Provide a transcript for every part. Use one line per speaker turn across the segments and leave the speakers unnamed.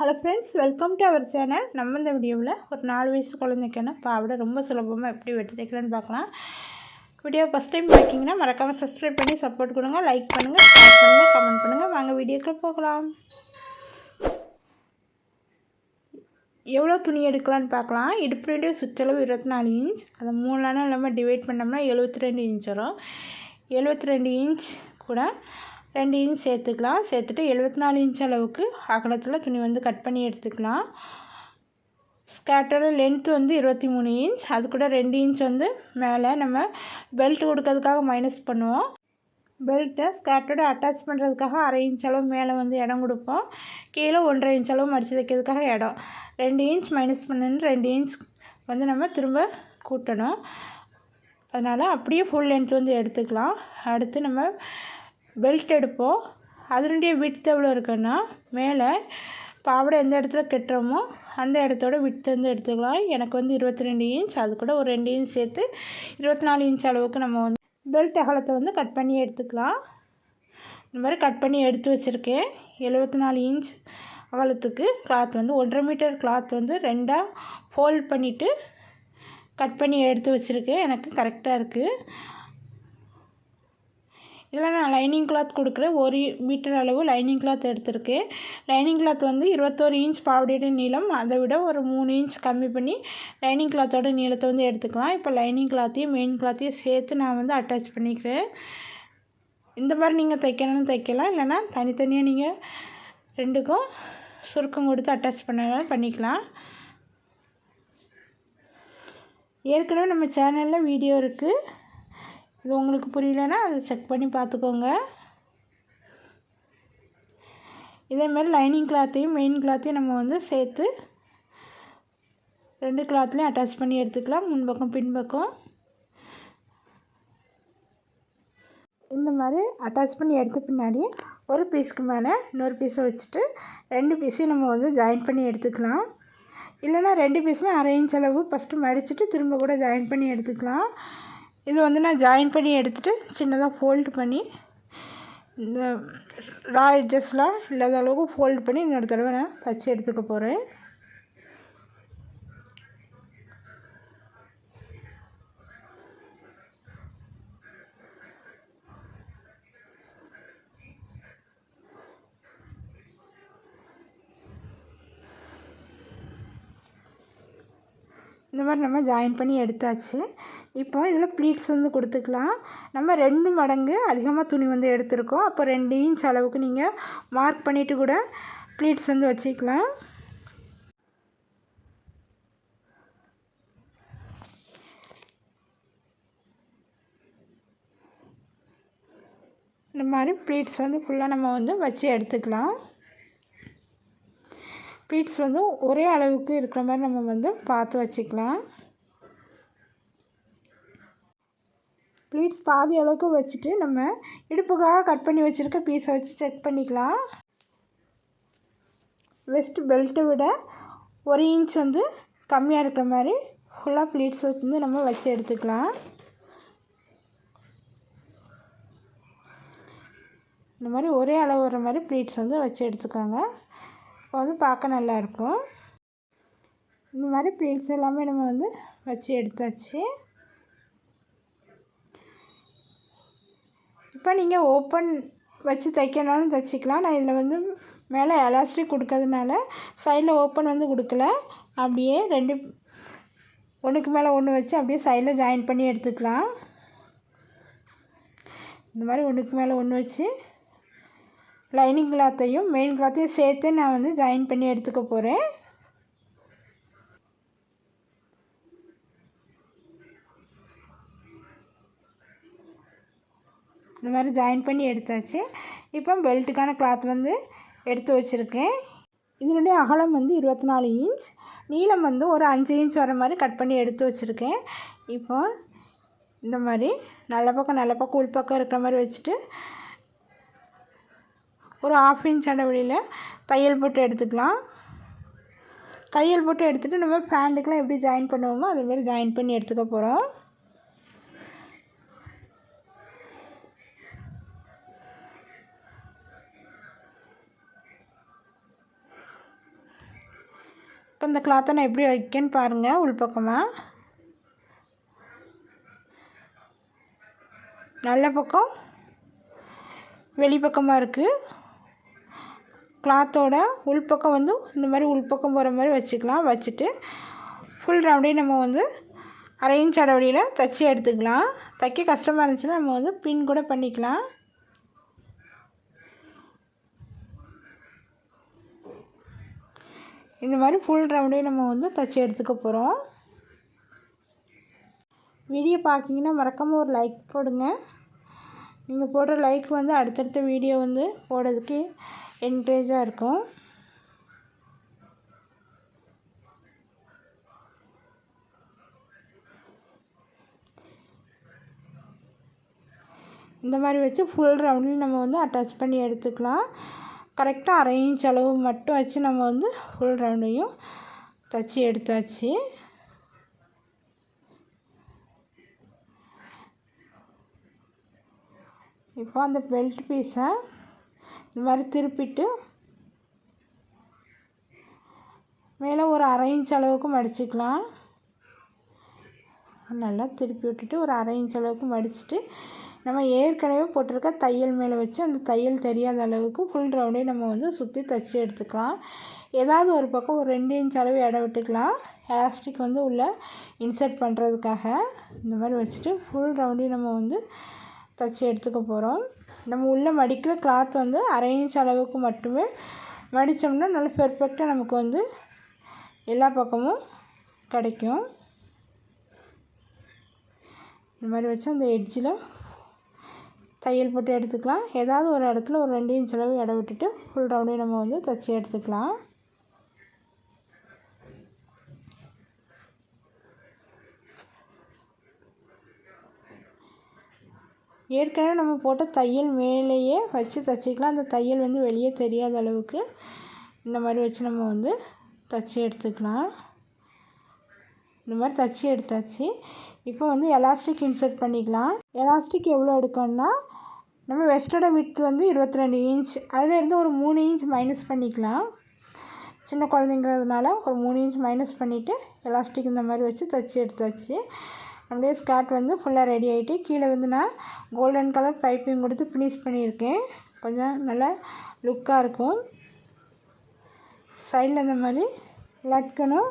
Hello friends welcome to our channel நம்ம இந்த வீடியோவில் ஒரு நாலு வயசு குழந்தைக்கான பாவடை ரொம்ப சுலபமாக எப்படி வெட்டி தைக்கலான்னு பார்க்கலாம். வீடியோ ஃபஸ்ட் டைம் பார்க்கிங்கன்னா மறக்காமல் சப்ஸ்கிரைப் பண்ணி சப்போர்ட் கொடுங்க லைக் பண்ணுங்கள் ஷேர் பண்ணுங்கள் கமெண்ட் பண்ணுங்கள் வாங்க வீடியோக்குள்ள போகலாம். எவ்வளோ துணி எடுக்கலான்னு பார்க்கலாம். இடுப்பு ரெண்டு சுற்றளவு இருபத்தி நாலு இன்ச் அதை மூணுலான இல்லாமல் டிவைட் பண்ணோம்னா எழுபத்தி ரெண்டு இன்ச் வரும். எழுபத்தி ரெண்டு இன்ச் கூட ரெண்டு இன்ச் சேர்த்துக்கலாம். சேர்த்துட்டு எழுபத்தி நாலு இன்ச் அளவுக்கு அகலத்தில் துணி வந்து கட் பண்ணி எடுத்துக்கலாம். ஸ்கேட்டோட லென்த் வந்து இருபத்தி மூணு இன்ச். அது கூட ரெண்டு இன்ச் வந்து மேலே நம்ம பெல்ட் கொடுக்கறதுக்காக மைனஸ் பண்ணுவோம். பெல்ட்டை ஸ்கேர்ட்டோட அட்டாச் பண்ணுறதுக்காக அரை இன்ச் அளவு மேலே வந்து இடம் கொடுப்போம். கீழே ஒன்றரை இன்ச் அளவு மடித்து தைக்கிறதுக்காக இடம். ரெண்டு இன்ச் மைனஸ் பண்ணுன்னு ரெண்டு இன்ச் வந்து நம்ம திரும்ப கூட்டணும். அதனால் அப்படியே ஃபுல் லென்த் வந்து எடுத்துக்கலாம். அடுத்து நம்ம பெல்ட் எடுப்போம். அதனுடைய விட்த் எவ்வளோ இருக்குன்னா மேலே பாவடை எந்த இடத்துல கட்டுறோமோ அந்த இடத்தோட விட்த் வந்து எடுத்துக்கலாம். எனக்கு வந்து இருபத்தி ரெண்டு இன்ச் அது கூட ஒரு ரெண்டு இன்ச் சேர்த்து இருபத்தி நாலு இன்ச் அளவுக்கு நம்ம வந்து பெல்ட் அகலத்தை வந்து கட் பண்ணி எடுத்துக்கலாம். இந்த மாதிரி கட் பண்ணி எடுத்து வச்சுருக்கேன். எழுபத்தி நாலு இன்ச் அகலத்துக்கு கிளாத் வந்து ஒன்றரை மீட்டர் கிளாத் வந்து ரெண்டாக ஃபோல்ட் பண்ணிவிட்டு கட் பண்ணி எடுத்து வச்சுருக்கேன். எனக்கு கரெக்டாக இருக்குது இதில் நான் லைனிங் கிளாத் கொடுக்குறேன் ஒரு மீட்டர் அளவு லைனிங் கிளாத் எடுத்திருக்கேன் லைனிங் கிளாத் வந்து இருபத்தோரு இன்ச் பாவடியோட நீளம். அதை விட ஒரு மூணு இன்ச் கம்மி பண்ணி லைனிங் கிளாத்தோட நீளத்தை வந்து எடுத்துக்கலாம். இப்போ லைனிங் கிளாத்தையும் மெயின் கிளாத்தையும் சேர்த்து நான் வந்து அட்டாச் பண்ணிக்கிறேன். இந்த மாதிரி நீங்கள் தைக்கணும்னு தைக்கலாம். இல்லைனா தனித்தனியாக நீங்கள் ரெண்டுக்கும் சுருக்கம் கொடுத்து அட்டாச் பண்ண பண்ணிக்கலாம். ஏற்கனவே நம்ம சேனலில் வீடியோ இருக்குது இது உங்களுக்கு புரியலன்னா அதை செக் பண்ணி பார்த்துக்கோங்க. இதேமாதிரி லைனிங் கிளாத்தையும் மெயின் கிளாத்தையும் நம்ம வந்து சேர்த்து ரெண்டு கிளாத்லேயும் அட்டாச் பண்ணி எடுத்துக்கலாம் முன்பக்கம் பின்பக்கம். இந்த மாதிரி அட்டாச் பண்ணி எடுத்த பின்னாடி ஒரு பீஸ்க்கு மேலே இன்னொரு பீஸை வச்சுட்டு ரெண்டு பீஸையும் நம்ம வந்து ஜாயின் பண்ணி எடுத்துக்கலாம். இல்லைனா ரெண்டு பீஸும் அரை இன்ச் அளவு ஃபஸ்ட்டு மடிச்சுட்டு திரும்ப கூட ஜாயின் பண்ணி எடுத்துக்கலாம். இது வந்து நான் ஜாயின் பண்ணி எடுத்துகிட்டு சின்னதாக ஃபோல்டு பண்ணி இந்த ரா எட்ஜஸ்லாம் இல்லாத அளவுக்கு ஃபோல்டு பண்ணி இன்னொரு தடவை நான் தச்சு எடுத்துக்க போகிறேன் இந்த மாதிரி நம்ம ஜாயின் பண்ணி எடுத்தாச்சு. இப்போ இதில் ப்ளீட்ஸ் வந்து கொடுத்துக்கலாம். நம்ம ரெண்டு மடங்கு அதிகமாக துணி வந்து எடுத்திருக்கோம். அப்போ ரெண்டு இன்ச் அளவுக்கு நீங்கள் மார்க் பண்ணிவிட்டு கூட ப்ளீட்ஸ் வந்து வச்சுக்கலாம். இந்த மாதிரி ப்ளீட்ஸ் வந்து ஃபுல்லாக நம்ம வந்து வச்சு எடுத்துக்கலாம். ப்ளீட்ஸ் வந்து ஒரே அளவுக்கு இருக்கிற மாதிரி நம்ம வந்து பார்த்து வச்சுக்கலாம். ப்ளீட்ஸ் பாதி அளவுக்கு வச்சுட்டு நம்ம இடுப்புக்காக கட் பண்ணி வச்சுருக்க பீஸை வச்சு செக் பண்ணிக்கலாம். வெஸ்ட் பெல்ட்டை விட ஒரு இன்ச் வந்து கம்மியாக இருக்கிற மாதிரி ஃபுல்லாக ப்ளீட்ஸ் வந்து நம்ம வச்சு எடுத்துக்கலாம். இந்த மாதிரி ஒரே அளவு வர மாதிரி ப்ளீட்ஸ் வந்து வச்சு எடுத்துக்கோங்க. இப்போ வந்து பார்க்க நல்லாயிருக்கும் இந்த மாதிரி ப்ளீட்ஸ் எல்லாமே நம்ம வந்து வச்சு எடுத்தாச்சு. இப்போ நீங்கள் ஓப்பன் வச்சு தைக்கனாலும் தைச்சிக்கலாம். நான் இதில் வந்து மேலே எலாஸ்டிக் கொடுக்கறதுனால சைடில் ஓப்பன் வந்து கொடுக்கல. அப்படியே ரெண்டு ஒன்றுக்கு மேலே ஒன்று வச்சு அப்படியே சைடில் ஜாயின் பண்ணி எடுத்துக்கலாம். இந்த மாதிரி ஒன்றுக்கு மேலே ஒன்று வச்சு லைனிங் கிளாத்தையும் மெயின் கிளாத்தையும் சேர்த்து நான் வந்து ஜாயின் பண்ணி எடுத்துக்க போகிறேன். இந்த மாதிரி ஜாயின் பண்ணி எடுத்தாச்சு. இப்போ பெல்ட்டுக்கான கிளாத் வந்து எடுத்து வச்சுருக்கேன். இதனுடைய அகலம் வந்து இருபத்தி நாலு இன்ச் நீளம் வந்து ஒரு அஞ்சு இன்ச் வர மாதிரி கட் பண்ணி எடுத்து வச்சுருக்கேன். இப்போ இந்த மாதிரி நல்ல பக்கம் நல்ல பக்கம் உள் பக்கம் இருக்கிற மாதிரி வச்சுட்டு ஒரு ஆஃப் இன்ச் அடவெளியில் தையல் போட்டு எடுத்துக்கலாம். தையல் போட்டு எடுத்துகிட்டு நம்ம ஃபேண்டுக்கெலாம் எப்படி ஜாயின் பண்ணுவோமோ அதேமாரி ஜாயின் பண்ணி எடுத்துக்க போகிறோம் இப்போ இந்த கிளாத்தை நான் எப்படி வைக்கேன்னு பாருங்கள் உள்பக்கமாக நல்ல பக்கம். வெளிப்பக்கமாக இருக்குது கிளாத்தோட உள்பக்கம் வந்து இந்த மாதிரி உள்பக்கம் போகிற மாதிரி வச்சுக்கலாம். வச்சுட்டு ஃபுல் ரவுண்டையும் நம்ம வந்து அரை இன்ச் அடவடியில் தைச்சி எடுத்துக்கலாம். தைக்க கஷ்டமாக இருந்துச்சுன்னா நம்ம வந்து பின் கூட பண்ணிக்கலாம். இந்த மாதிரி ஃபுல் ரவுண்டையும் நம்ம வந்து தைச்சி எடுத்துக்க போகிறோம் வீடியோ பார்க்கிங்கன்னா மறக்காமல் ஒரு லைக் போடுங்க. நீங்கள் போடுற லைக் வந்து அடுத்தடுத்த வீடியோ வந்து போடுறதுக்கு என்கரேஜாக இருக்கும். இந்த மாதிரி வச்சு ஃபுல் ரவுண்டில் நம்ம வந்து அட்டாச் பண்ணி எடுத்துக்கலாம். கரெக்டாக அரை இன்ச் அளவு மட்டும் வச்சு நம்ம வந்து ஃபுல் ரவுண்டையும் தச்சு எடுத்தாச்சு. இப்போ அந்த பெல்ட் பீஸை இந்த மாதிரி திருப்பிட்டு மேலே ஒரு அரை இன்ச் அளவுக்கு மடிச்சுக்கலாம். நல்லா திருப்பி விட்டுட்டு ஒரு அரை இன்ச் அளவுக்கு மடிச்சுட்டு நம்ம ஏற்கனவே போட்டிருக்க தையல் மேலே வச்சு அந்த தையல் தெரியாத அளவுக்கு ஃபுல் ரவுண்டே நம்ம வந்து சுற்றி தைச்சி எடுத்துக்கலாம். ஏதாவது ஒரு பக்கம் ஒரு ரெண்டு இன்ச் அளவு இடம் விட்டுக்கலாம். எலாஸ்டிக் வந்து உள்ளே இன்சர்ட் பண்ணுறதுக்காக இந்த மாதிரி வச்சுட்டு ஃபுல் ரவுண்டையும் நம்ம வந்து தைச்சி எடுத்துக்க போகிறோம் நம்ம உள்ளே மடிக்கிற கிளாத் வந்து அரை இன்ச் அளவுக்கு மட்டுமே மடித்தோம்னா நல்லா பெர்ஃபெக்டாக நமக்கு வந்து எல்லா பக்கமும் கிடைக்கும். இந்த மாதிரி வச்சு அந்த எட்ஜில் தையல் போட்டு எடுத்துக்கலாம். ஏதாவது ஒரு இடத்துல ஒரு ரெண்டு இன்ச் அளவு இடம் விட்டுட்டு ஃபுல் ரவுண்டையும் நம்ம வந்து தைச்சி எடுத்துக்கலாம். ஏற்கனவே நம்ம போட்ட தையல் மேலேயே வச்சு தைச்சிக்கலாம். அந்த தையல் வந்து வெளியே தெரியாத அளவுக்கு இந்த மாதிரி வச்சு நம்ம வந்து தைச்சி எடுத்துக்கலாம். இந்த மாதிரி தைச்சி எடுத்தாச்சு. இப்போ வந்து எலாஸ்டிக் இன்சர்ட் பண்ணிக்கலாம். எலாஸ்டிக் எவ்வளோ எடுக்கணும்னா நம்ம வெஸ்டோட வித் வந்து இருபத்தி ரெண்டு இன்ச் அதிலேருந்து ஒரு மூணு இன்ச் மைனஸ் பண்ணிக்கலாம். சின்ன குழந்தைங்கிறதுனால ஒரு மூணு இன்ச் மைனஸ் பண்ணிவிட்டு எலாஸ்டிக் இந்த மாதிரி வச்சு தைச்சி எடுத்தாச்சு. அப்படியே ஸ்கர்ட் வந்து ஃபுல்லாக ரெடி ஆகிட்டு கீழே வந்து நான் கோல்டன் கலர் பைப்பிங் கொடுத்து ஃபினிஷ் பண்ணியிருக்கேன். கொஞ்சம் நல்லா லுக்காக இருக்கும். சைடில் இந்த மாதிரி லட்கனும்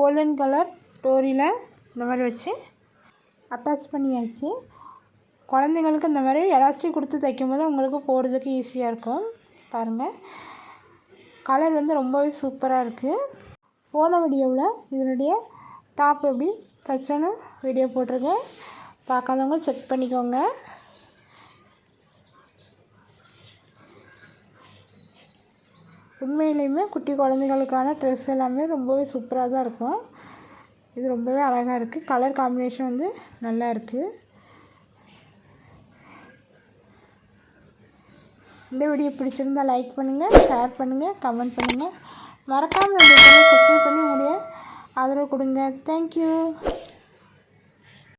கோல்டன் கலர் ஸ்டோரியில் இந்த மாதிரி வச்சு அட்டாச் பண்ணியாச்சு. குழந்தைங்களுக்கு இந்த மாதிரி எலாஸ்டிக் கொடுத்து தைக்கும் போது போடுறதுக்கு ஈஸியாக இருக்கும். பாருங்கள் கலர் வந்து ரொம்பவே சூப்பராக இருக்குது போன வீடியோவில் இதனுடைய டாப் எப்படி தைச்சோன்னு வீடியோ போட்டிருக்கேன். பார்க்காதவங்க செக் பண்ணிக்கோங்க. உண்மையிலையுமே குட்டி குழந்தைகளுக்கான ட்ரெஸ் எல்லாமே ரொம்பவே சூப்பராக தான் இருக்கும். இது ரொம்பவே அழகாக இருக்குது கலர் காம்பினேஷன் வந்து நல்லா இருக்குது இந்த வீடியோ பிடிச்சிருந்தா லைக் பண்ணுங்கள் ஷேர் பண்ணுங்கள் கமெண்ட் பண்ணுங்கள் மறக்காமல் நம்ம சப்ஸ்கிரைப் பண்ணி உங்களுடைய ஆதரவு கொடுங்க. தேங்க்யூ